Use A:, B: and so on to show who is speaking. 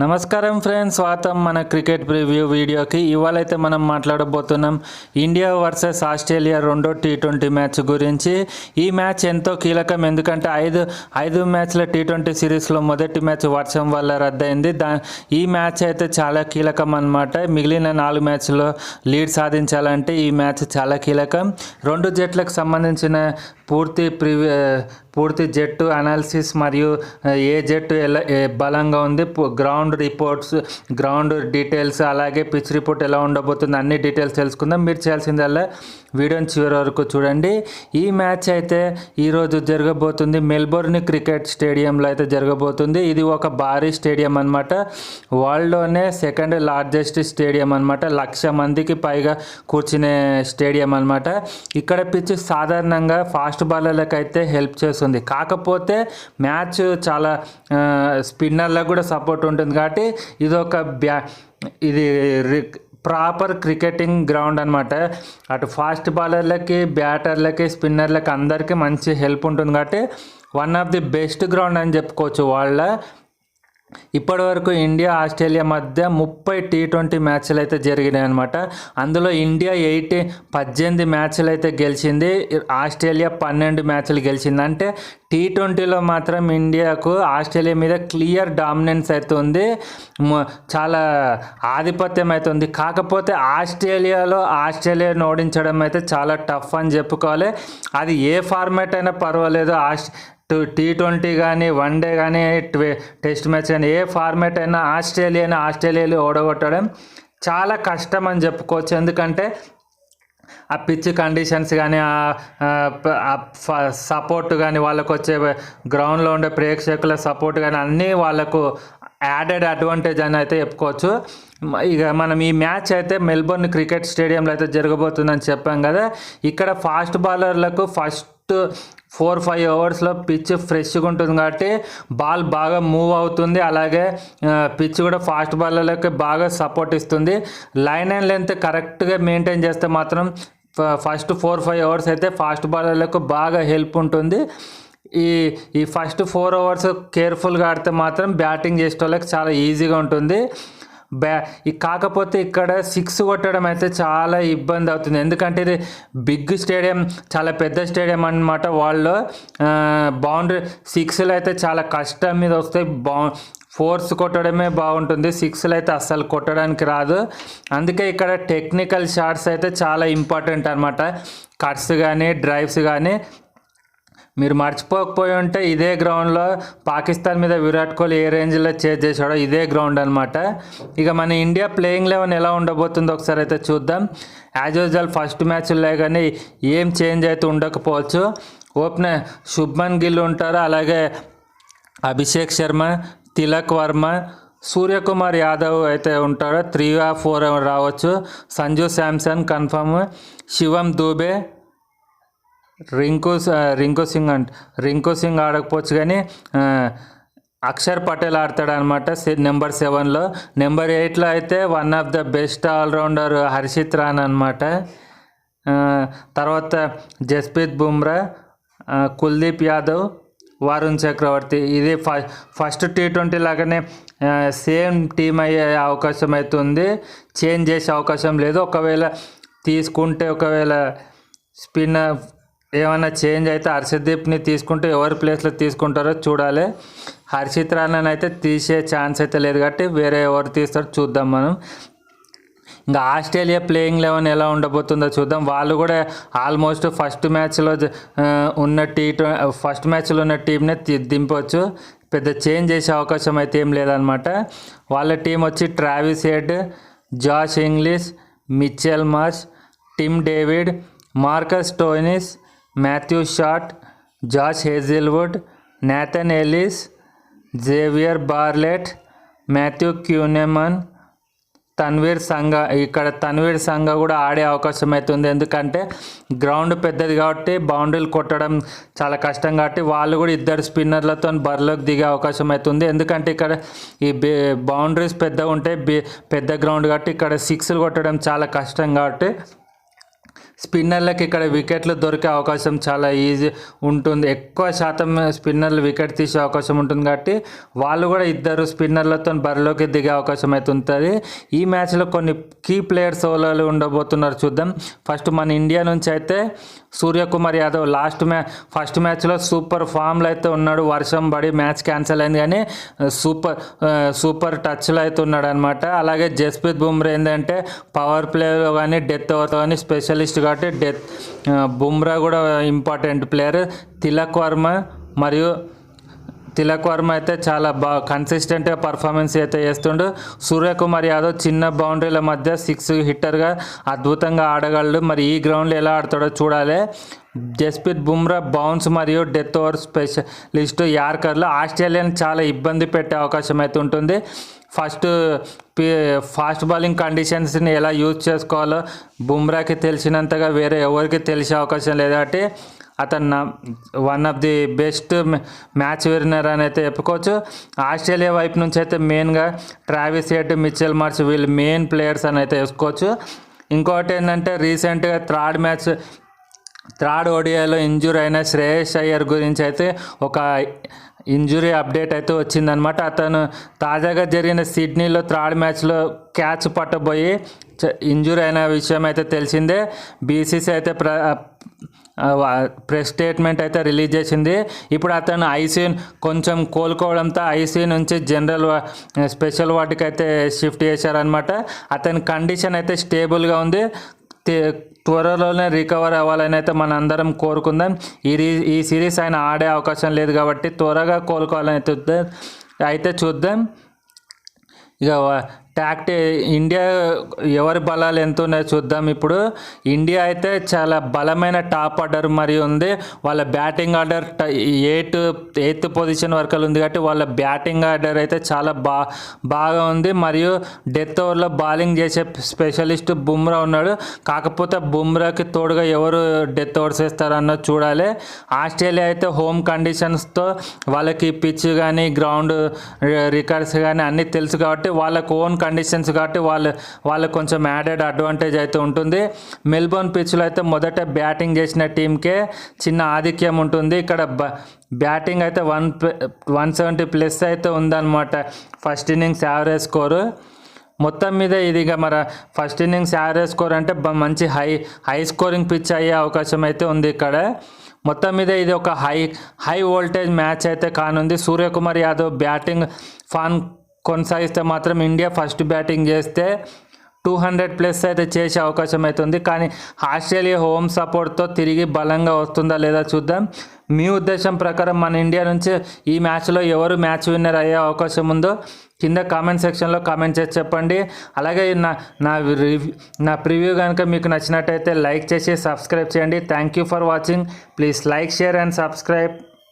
A: నమస్కారం ఫ్రెండ్స్ స్వాతం మన cricket preview వీడియోకి. ఇవాళ అయితే మనం మాట్లాడబోతున్నాం ఇండియా వర్సెస్ ఆస్ట్రేలియా రెండో టీ ట్వంటీ మ్యాచ్ గురించి. ఈ మ్యాచ్ ఎంతో కీలకం ఎందుకంటే ఐదు ఐదు మ్యాచ్ల టీ ట్వంటీ సిరీస్లో మొదటి మ్యాచ్ వర్షం వల్ల రద్దయింది. దా ఈ మ్యాచ్ అయితే చాలా కీలకం అన్నమాట. మిగిలిన నాలుగు మ్యాచ్లో లీడ్ సాధించాలంటే ఈ మ్యాచ్ చాలా కీలకం. రెండు జట్లకు సంబంధించిన పూర్తి ప్రివి పూర్తి జట్టు అనాలిసిస్ మరియు ఏ జట్టు ఎలా బలంగా ఉంది గ్రౌండ్ రిపోర్ట్స్ గ్రౌండ్ డీటెయిల్స్ అలాగే పిచ్ రిపోర్ట్ ఎలా ఉండబోతుంది అన్ని డీటెయిల్స్ తెలుసుకుందాం. మీరు చేయాల్సిందల్లా వీడియోని చివరి వరకు చూడండి. ఈ మ్యాచ్ అయితే ఈరోజు జరగబోతుంది. మెల్బోర్న్ క్రికెట్ స్టేడియంలో అయితే జరగబోతుంది. ఇది ఒక భారీ స్టేడియం అనమాట వరల్డ్లోనే సెకండ్ లార్జెస్ట్ స్టేడియం అనమాట లక్ష మందికి పైగా కూర్చునే స్టేడియం అనమాట ఇక్కడ పిచ్ సాధారణంగా ఫాస్ట్ బాలర్లకు అయితే హెల్ప్ చేస్తుంది. కాకపోతే మ్యాచ్ చాలా స్పిన్నర్లకు కూడా సపోర్ట్ ఉంటుంది కాబట్టి ఇది ఒక బ్యా ఇది ప్రాపర్ క్రికెటింగ్ గ్రౌండ్ అనమాట అటు ఫాస్ట్ బాలర్లకి బ్యాటర్లకి స్పిన్నర్లకి అందరికీ మంచి హెల్ప్ ఉంటుంది కాబట్టి one of the best ground అని చెప్పుకోవచ్చు వాళ్ళ. ఇప్పటివరకు ఇండియా ఆస్ట్రేలియా మధ్య ముప్పై టీ ట్వంటీ మ్యాచ్లు అయితే జరిగినాయి అనమాట అందులో ఇండియా ఎయిటీ పద్దెనిమిది మ్యాచ్లు అయితే గెలిచింది. ఆస్ట్రేలియా పన్నెండు మ్యాచ్లు గెలిచింది. అంటే టీ ట్వంటీలో మాత్రం ఇండియాకు ఆస్ట్రేలియా మీద క్లియర్ డామినెన్స్ అయితే ఉంది. చాలా ఆధిపత్యం అయితే ఉంది. కాకపోతే ఆస్ట్రేలియాలో ఆస్ట్రేలియాను ఓడించడం అయితే చాలా టఫ్ అని చెప్పుకోవాలి. అది ఏ ఫార్మాట్ అయినా పర్వాలేదు. ఆస్ టీ ట్వంటీ కానీ వన్ డే కానీ టెస్ట్ మ్యాచ్ కానీ ఏ ఫార్మాట్ అయినా ఆస్ట్రేలియాని ఆస్ట్రేలియాలో ఓడగొట్టడం చాలా కష్టం అని చెప్పుకోవచ్చు. ఎందుకంటే ఆ పిచ్ కండిషన్స్ కానీ ఆ సపోర్ట్ కానీ వాళ్ళకు వచ్చే గ్రౌండ్లో ఉండే ప్రేక్షకుల సపోర్ట్ కానీ అన్నీ వాళ్ళకు యాడెడ్ అడ్వాంటేజ్ అని అయితే చెప్పుకోవచ్చు. ఇక మనం ఈ మ్యాచ్ అయితే మెల్బోర్న్ క్రికెట్ స్టేడియంలో అయితే జరగబోతుందని చెప్పాం కదా. ఇక్కడ ఫాస్ట్ బౌలర్లకు ఫస్ట్ ఫోర్ ఫైవ్ అవర్స్లో పిచ్ ఫ్రెష్గా ఉంటుంది కాబట్టి బాల్ బాగా మూవ్ అవుతుంది. అలాగే పిచ్ కూడా ఫాస్ట్ బాలర్లకి బాగా సపోర్ట్ ఇస్తుంది. లైన్ అండ్ లెంత్ కరెక్ట్గా మెయింటైన్ చేస్తే మాత్రం ఫస్ట్ ఫోర్ ఫైవ్ అవర్స్ అయితే ఫాస్ట్ బాలర్లకు బాగా హెల్ప్ ఉంటుంది. ఈ ఈ ఫస్ట్ ఫోర్ అవర్స్ కేర్ఫుల్గా ఆడితే మాత్రం బ్యాటింగ్ చేసే వాళ్ళకి చాలా ఈజీగా ఉంటుంది. బ్యా కాకపోతే ఇక్కడ సిక్స్ కొట్టడం అయితే చాలా ఇబ్బంది అవుతుంది. ఎందుకంటే ఇది బిగ్ స్టేడియం చాలా పెద్ద స్టేడియం అనమాట వాళ్ళు. బౌండరీ సిక్స్లు అయితే చాలా కష్టం మీద వస్తాయి. బౌ ఫోర్స్ కొట్టడమే బాగుంటుంది. సిక్స్లు అయితే అస్సలు కొట్టడానికి రాదు. అందుకే ఇక్కడ టెక్నికల్ షాట్స్ అయితే చాలా ఇంపార్టెంట్ అనమాట కట్స్ కానీ డ్రైవ్స్ కానీ మీరు మర్చిపోకపోయి ఉంటే ఇదే గ్రౌండ్లో పాకిస్తాన్ మీద విరాట్ కోహ్లీ ఏ రేంజ్లో చేజ్ చేశాడో ఇదే గ్రౌండ్ అనమాట ఇక మన ఇండియా ప్లేయింగ్ లెవెన్ ఎలా ఉండబోతుందో ఒకసారి అయితే చూద్దాం. యాజ్ యూజువల్ ఫస్ట్ మ్యాచ్లో కానీ ఏం చేంజ్ అయితే ఉండకపోవచ్చు. ఓపెనర్ శుభ్మన్ గిల్ ఉంటారు. అలాగే అభిషేక్ శర్మ తిలక్ వర్మ సూర్యకుమార్ యాదవ్ అయితే ఉంటాడో త్రీ ఆ ఫోర్ రావచ్చు. సంజు శాంసన్ కన్ఫర్మ్ శివం దూబే రింకు రింకు సింగ్ అంట రింకు సింగ్ ఆడకపోవచ్చు కానీ అక్షర్ పటేల్ ఆడతాడు అనమాట నెంబర్ సెవెన్లో. నెంబర్ ఎయిట్లో అయితే one of the best all rounder Harshit Rana అనమాట తర్వాత జస్ప్రీత్ బుమ్రా కుల్దీప్ యాదవ్ వరుణ్ చక్రవర్తి. ఇది ఫ ఫస్ట్ టీ ట్వంటీ లాగానే సేమ్ టీం అయ్యే అవకాశం అయితే ఉంది. చేంజ్ చేసే అవకాశం లేదు. ఒకవేళ తీసుకుంటే ఒకవేళ స్పిన్నర్ ఏమైనా చేంజ్ అయితే హర్షదీప్ని తీసుకుంటే ఎవరి ప్లేస్లో తీసుకుంటారో చూడాలి. హర్షిత్ రాణాని అయితే తీసే ఛాన్స్ అయితే లేదు కాబట్టి వేరే ఎవరు తీస్తారో చూద్దాం మనం. ఇంకా ఆస్ట్రేలియా ప్లేయింగ్ లెవెన్ ఎలా ఉండబోతుందో చూద్దాం. వాళ్ళు కూడా ఆల్మోస్ట్ ఫస్ట్ మ్యాచ్లో ఉన్న టీ ఫస్ట్ మ్యాచ్లో ఉన్న టీంనే దింపవచ్చు పెద్ద చేంజ్ చేసే అవకాశం అయితే ఏం లేదనమాట వాళ్ళ టీం వచ్చి Travis Head Josh Inglis Mitchell Marsh Tim David Marcus Stoinis Matthew Short Josh Hazlewood Nathan Ellis Xavier Bartlett Matthew Kuhnemann Tanveer Sangha. ఇక్కడ తన్వీర్ సంఘ కూడా ఆడే అవకాశం అవుతుంది ఎందుకంటే గ్రౌండ్ పెద్దది కాబట్టి బౌండరీలు కొట్టడం చాలా కష్టం కాబట్టి వాళ్ళు కూడా ఇద్దరు స్పిన్నర్లతో బరిలోకి దిగే అవకాశం అవుతుంది ఎందుకంటే ఇక్కడ ఈ బౌండరీస్ పెద్దగా ఉంటాయి పెద్ద గ్రౌండ్ కాబట్టి ఇక్కడ సిక్స్లు కొట్టడం చాలా కష్టం కాబట్టి స్పిన్నర్లకు ఇక్కడ వికెట్లు దొరికే అవకాశం చాలా ఈజీ ఉంటుంది. ఎక్కువ శాతం స్పిన్నర్లు వికెట్ తీసే అవకాశం ఉంటుంది కాబట్టి వాళ్ళు కూడా ఇద్దరు స్పిన్నర్లతో బరిలోకి దిగే అవకాశం అయితే ఉంటుంది. ఈ మ్యాచ్లో కొన్ని కీ ప్లేయర్స్ ఓవర్లు ఉండబోతున్నారు చూద్దాం. ఫస్ట్ మన ఇండియా నుంచి అయితే సూర్యకుమార్ యాదవ్ లాస్ట్ మ్యా ఫస్ట్ మ్యాచ్లో సూపర్ ఫామ్లో అయితే ఉన్నాడు. వర్షం పడి మ్యాచ్ క్యాన్సిల్ అయింది కానీ సూపర్ సూపర్ టచ్లో అయితే ఉన్నాడు అనమాట అలాగే జస్ప్రీత్ బుమ్రా ఏంటంటే పవర్ ప్లేలో కానీ డెత్ ఓవర్ కానీ స్పెషలిస్ట్ కాబట్టి డెత్ బుమ్రా కూడా ఇంపార్టెంట్ ప్లేయర్. తిలక్ వర్మ మరియు తిలక్ వర్మ అయితే చాలా బాగా కన్సిస్టెంట్గా పర్ఫార్మెన్స్ అయితే చేస్తుండు సూర్యకుమార్ యాదవ్ చిన్న బౌండరీల మధ్య సిక్స్ హిట్టర్గా అద్భుతంగా ఆడగలడు. మరి ఈ గ్రౌండ్లో ఎలా ఆడతాడో చూడాలి. జస్ప్రీత్ బుమ్రా బౌన్స్ మరియు డెత్ ఓవర్ స్పెషలిస్ట్ యార్కర్లు ఆస్ట్రేలియాని చాలా ఇబ్బంది పెట్టే అవకాశం అయితే ఉంటుంది. ఫస్ట్ ఫాస్ట్ బౌలింగ్ కండిషన్స్ని ఎలా యూజ్ చేసుకోవాలో బుమ్రాకి తెలిసినంతగా వేరే ఎవరికి తెలిసే అవకాశం లేదు. కాబట్టి అతను one of the best match winner అని అయితే చెప్పుకోవచ్చు. ఆస్ట్రేలియా వైపు నుంచి అయితే మెయిన్గా ట్రావిస్ హెడ్ మిచెల్ మార్చ్ వీళ్ళు మెయిన్ ప్లేయర్స్ అని అయితే వేసుకోవచ్చు ఇంకోటి ఏంటంటే రీసెంట్గా థర్డ్ మ్యాచ్ థర్డ్ ఓడియాలో ఇంజూర్ అయిన శ్రేయస్ అయ్యర్ గురించి అయితే ఒక ఇంజురీ అప్డేట్ అయితే వచ్చిందనమాట అతను తాజాగా జరిగిన సిడ్నీలో థర్డ్ మ్యాచ్లో క్యాచ్ పట్టబోయి ఇంజూరీ అయిన విషయం అయితే తెలిసిందే. బీసీసీ అయితే ప్ర ప్రెస్ స్టేట్మెంట్ అయితే రిలీజ్ చేసింది. ఇప్పుడు అతను ఐసీయూ కొంచెం కోలుకోవడంతో ఐసీయూ నుంచి జనరల్ స్పెషల్ వార్డుకి అయితే షిఫ్ట్ చేశారనమాట అతని కండిషన్ అయితే స్టేబుల్గా ఉంది. త్వరలోనే రికవర్ అవ్వాలని అయితే మన అందరం కోరుకుందాం. ఈ ఈ సిరీస్ ఆయన ఆడే అవకాశం లేదు కాబట్టి త్వరగా కోలుకోవాలని అయితే చూద్దాం అయితే చూద్దాం. ఇక టాక్టి ఇండియా ఎవరి బలాలు ఎంత ఉన్నాయో చూద్దాం. ఇప్పుడు ఇండియా అయితే చాలా బలమైన టాప్ ఆర్డర్ మరియు ఉంది. వాళ్ళ batting order eighth eighth position వరకు ఉంది కాబట్టి వాళ్ళ బ్యాటింగ్ ఆర్డర్ అయితే చాలా బా బాగా ఉంది. మరియు డెత్ ఓవర్లో బౌలింగ్ చేసే స్పెషలిస్ట్ బుమ్రా ఉన్నాడు. కాకపోతే బుమ్రాకి తోడుగా ఎవరు డెత్ ఓవర్స్ వేస్తారన్నో చూడాలి. ఆస్ట్రేలియా అయితే హోమ్ కండిషన్స్తో వాళ్ళకి పిచ్ కానీ గ్రౌండ్ రికార్డ్స్ కానీ అన్నీ తెలుసు కాబట్టి వాళ్ళకు ఓన్ కండిషన్స్ కాబట్టి వాళ్ళు వాళ్ళకు కొంచెం యాడెడ్ అడ్వాంటేజ్ అయితే ఉంటుంది. మెల్బోర్న్ పిచ్లో అయితే మొదట బ్యాటింగ్ చేసిన టీంకే చిన్న ఆధిక్యం ఉంటుంది. ఇక్కడ బ బ్యాటింగ్ అయితే వన్ వన్ సెవెంటీ ప్లస్ అయితే ఉందన్నమాట. ఫస్ట్ ఇన్నింగ్స్ యావరేజ్ స్కోరు మొత్తం మీద ఇది ఇక మన ఫస్ట్ ఇన్నింగ్స్ యావరేజ్ స్కోర్ అంటే మంచి హై హై స్కోరింగ్ పిచ్ అయ్యే అవకాశం అయితే ఉంది ఇక్కడ. మొత్తం మీద ఇది ఒక హై హై వోల్టేజ్ మ్యాచ్ అయితే కానుంది. సూర్యకుమార్ యాదవ్ బ్యాటింగ్ ఫాన్ కొనసాగిస్తే మాత్రం ఇండియా ఫస్ట్ బ్యాటింగ్ చేస్తే టూ హండ్రెడ్ ప్లస్ అయితే చేసే అవకాశం అయితే ఉంది. కానీ ఆస్ట్రేలియా హోమ్ సపోర్ట్తో తిరిగి బలంగా వస్తుందా లేదా చూద్దాం. మీ ఉద్దేశం ప్రకారం మన ఇండియా నుంచి ఈ మ్యాచ్లో ఎవరు మ్యాచ్ విన్నర్ అయ్యే అవకాశం ఉందో కింద కామెంట్ సెక్షన్లో కామెంట్ చేసి చెప్పండి. అలాగే నా నా రివ్యూ నా ప్రివ్యూ కనుక మీకు నచ్చినట్టయితే లైక్ చేసి సబ్స్క్రైబ్ చేయండి. Thank you for watching. Please like share and subscribe.